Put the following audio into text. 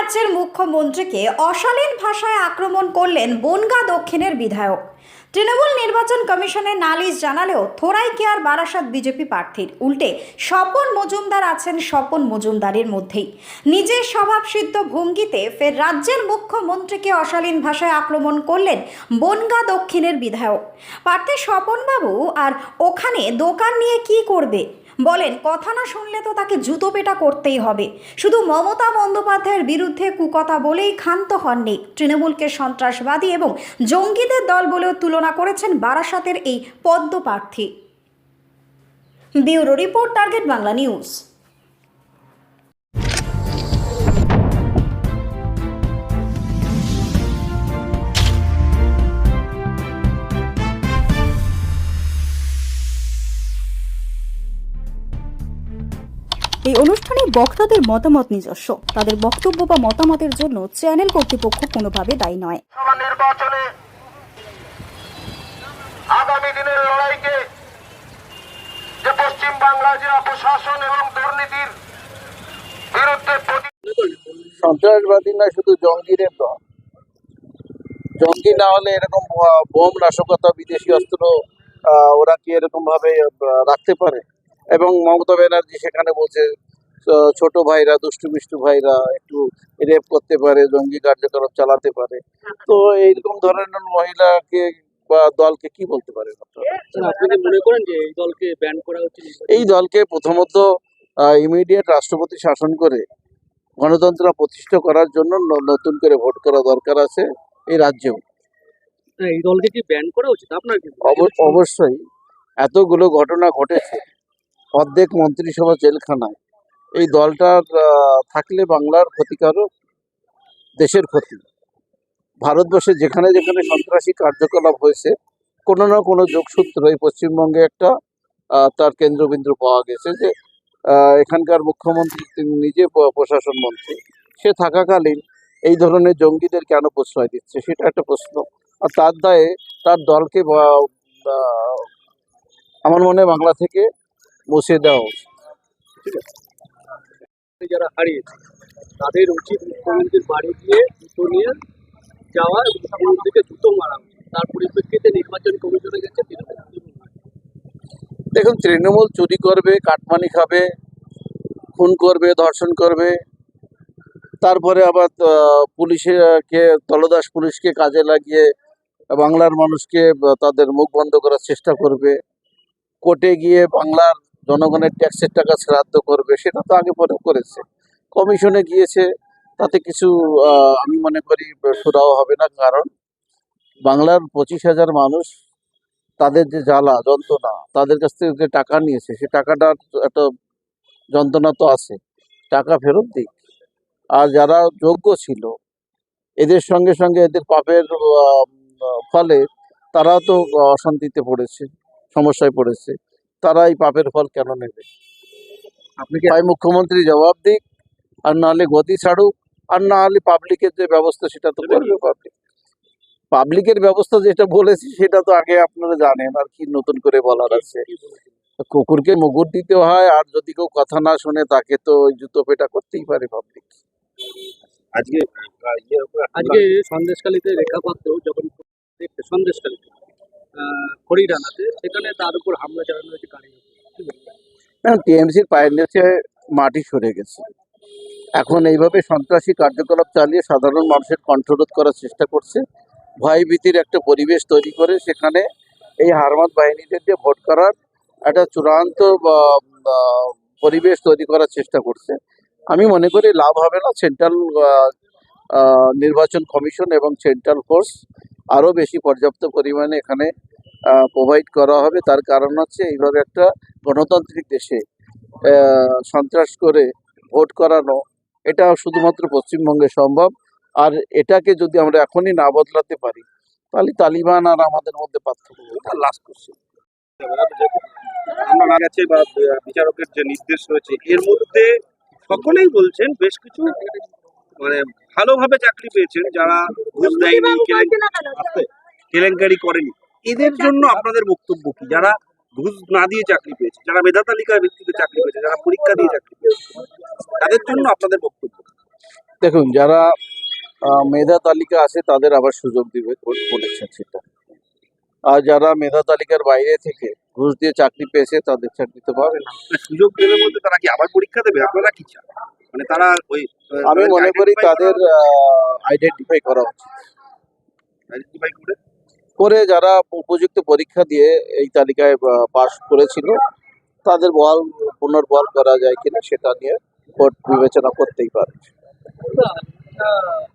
রাজ্যের মুখ্যমন্ত্রীকে অশালীন ভাষায় আক্রমণ করলেন বনগা দক্ষিণের বিধায়ক। তৃণমূল নির্বাচন কমিশনের নালিশ জানালেও থোরাই কেয়ার বারাসাত বিজেপি প্রার্থীর? উল্টে, স্বপন মজুমদার আছেন স্বপন মজুমদারের মধ্যেই। নিজের স্বভাবসিদ্ধ ভঙ্গিতে ফের রাজ্যের মুখ্যমন্ত্রীকে অশালীন ভাষায় আক্রমণ করলেন বনগা দক্ষিণের বিধায়ক। প্রার্থী স্বপনবাবু, আর ওখানে দোকান নিয়ে কি করবে? বলেন, কথা না শুনলে তো তাকে জুতো পেটা করতেই হবে। শুধু মমতা বন্দ্যোপাধ্যায়ের বিরুদ্ধে কুকথা বলেই ক্ষান্ত হননি তৃণমূলকে সন্ত্রাসবাদী এবং জঙ্গিদের দল বলেও তুলনা করেছেন বারাসাতের এই পদ্ম প্রার্থী bureau report, target Bangla news. এই অনুষ্ঠানে বক্তাদের মতামত নিজস্ব। তাদের বক্তব্য বা মতামতের জন্য চ্যানেল কর্তৃপক্ষ কোনোভাবে দায়ী নয়। নির্বাচনে আগামী দিনের লড়াইকে যে পশ্চিম বাংলা যে অপশাসন এবং দুর্নীতির বিরুদ্ধে সন্ত্রাসবাদী না শুধু জঙ্গিদের দল। জঙ্গি না হলে এরকম বোম নাশকতা বিদেশি অস্ত্র ওরা কি এরকম ভাবে রাখতে পারে? এবং মমতা ব্যানার্জি সেখানে বলছে ছোট ভাইরা দুষ্টু মিষ্টু ভাইরা একটু রেপ করতে পারে জঙ্গি কার্যকলাপ চালাতে পারে। তো এইরকম ধরনের মহিলাকে বা দলকে কি বলতে পারে আপনারা? মনে করেন যে এই দলকে ব্যান করা উচিত এই দলকে প্রথমত ইমিডিয়েট রাষ্ট্রপতি শাসন করে গণতন্ত্র প্রতিষ্ঠা করার জন্য নতুন করে ভোট করা দরকার আছে এই রাজ্যেও। এই দলকে কি ব্যান করা উচিত? আপনার অবশ্যই। এতগুলো ঘটনা ঘটেছে। অর্ধেক মন্ত্রিসভা জেলখানায়। এই দলটার থাকলে বাংলার ক্ষতিকারক দেশের ক্ষতি। ভারতবর্ষে যেখানে যেখানে সন্ত্রাসী কার্যকলাপ হয়েছে, কোনো না কোনো যোগসূত্র এই পশ্চিমবঙ্গে একটা তার কেন্দ্রবিন্দু পাওয়া গেছে যে এখানকার মুখ্যমন্ত্রী, তিনি নিজে প্রশাসন মন্ত্রী। সে থাকাকালীন এই ধরনের জঙ্গিদের কেন প্রশ্রয় দিচ্ছে, সেটা একটা প্রশ্ন। আর তার দায়ে তার দলকে আমার মনে বাংলা থেকে মুছে দেওয়া উচিত। যারা হারিয়েছে তাদের উচিত মুখ্যমন্ত্রীর বাড়ি গিয়ে জুতো নিয়ে যাওয়া এবং মুখ্যমন্ত্রীকে জুতো মারা। তার পরিপ্রেক্ষিতে নির্বাচন কমিশনে গেছে দেখুন তৃণমূল চুরি করবে কাটমানি খাবে খুন করবে ধর্ষণ করবে। তারপরে আবার পুলিশকে তলদাস পুলিশকে কাজে লাগিয়ে বাংলার মানুষকে তাদের মুখ বন্ধ করার চেষ্টা করবে। কোর্টে গিয়ে বাংলার জনগণের ট্যাক্সের টাকা শ্রাদ্ধ করবে, সেটা তো আগে পরে করেছে। কমিশনে গিয়েছে, তাতে কিছু আমি মনে করি সুরাও হবে না, কারণ বাংলার পঁচিশ হাজার মানুষ তাদের যে জ্বালা, যন্ত্রণা, তাদের কাছ থেকে যে টাকা নিয়েছে, সে টাকাটার একটা যন্ত্রণা তো আছে। টাকা ফেরত দিক। আর যারা যোগ্য ছিল, এদের সঙ্গে সঙ্গে এদের পাপের ফলে তারা তো অশান্তিতে পড়েছে, সমস্যায় পড়েছে। তারা এই পাপের ফল কেন নেবে? আপনি কি হয় মুখ্যমন্ত্রী জবাব দিক আর নাহলে গতি ছাড়ুক আর না হলে পাবলিকের যে ব্যবস্থা সেটা তো করবে পাবলিক পাবলিকের ব্যবস্থা যেটা বলেছি সেটা তো আগে আপনারা জানেন আর কি নতুন করে বলার আছে। কুকুরকে মুগুর দিতে হয় আর যদি কেউ কথা না শুনে তাকে তো ওই জুতো পেটা করতেই পারে পাবলিক আজকে একটা- আজকে সন্দেশকালীতে রেখাপাত্র যখন সন্দেশকালীতে আহ, খড়িরানাতে সেখানে তার উপর হামলা চালানো হয়েছে গাড়ি টিএমসির পায়ের নিচে মাটি সরে গেছে। এখন এইভাবে সন্ত্রাসী কার্যকলাপ চালিয়ে সাধারণ মানুষের কণ্ঠরোধ করার চেষ্টা করছে। ভয় ভীতির একটা পরিবেশ তৈরি করে সেখানে এই হারমাত বাহিনীদের দিয়ে ভোট করার একটা চূড়ান্ত পরিবেশ তৈরি করার চেষ্টা করছে। আমি মনে করি লাভ হবে না। সেন্ট্রাল নির্বাচন কমিশন এবং সেন্ট্রাল ফোর্স আরও বেশি পর্যাপ্ত পরিমাণে এখানে প্রোভাইড করা হবে। তার কারণ হচ্ছে এইভাবে একটা গণতান্ত্রিক দেশে সন্ত্রাস করে ভোট করানো এটা শুধুমাত্র পশ্চিমবঙ্গে সম্ভব। আর এটাকে যদি আমরা এখনই না বদলাতে পারি তাহলে তালিবান আর আমাদের মধ্যে পার্থক্য লাস্ট কোশ্চেন আমরা না গেছে বা বিচারকের যে নির্দেশ রয়েছে এর মধ্যে সকলেই বলছেন বেশ কিছু মানে ভালোভাবে চাকরি পেয়েছেন যারা ঘুষ দেয়নি কেলেঙ্কারি কেলেঙ্কারি করেনি। এদের জন্য আপনাদের বক্তব্য কি? যারা ঘুষ না দিয়ে চাকরি পেয়েছে যারা মেধা তালিকার ভিত্তিতে চাকরি পেয়েছে যারা পরীক্ষা দিয়ে চাকরি পেয়েছে তাদের জন্য আপনাদের বক্তব্য দেখুন যারা মেধা তালিকা আছে তাদের আবার সুযোগ দিবে বলেছেন সেটা। আর যারা মেধা তালিকার বাইরে থেকে ঘুষ দিয়ে চাকরি পেয়েছে তাদের চাকরি তো পাবে না। সুযোগ দেবে বলতে তারা কি আবার পরীক্ষা দেবে? আপনারা কি চান? মানে তারা ওই আমি মনে করি তাদের আইডেন্টিফাই করা উচিত। আইডেন্টিফাই করে? করে যারা উপযুক্ত পরীক্ষা দিয়ে এই তালিকায় পাশ করেছিল, তাদের বল, পুনর্বল করা যায় কিনা সেটা নিয়ে কোর্ট বিবেচনা করতেই পারে।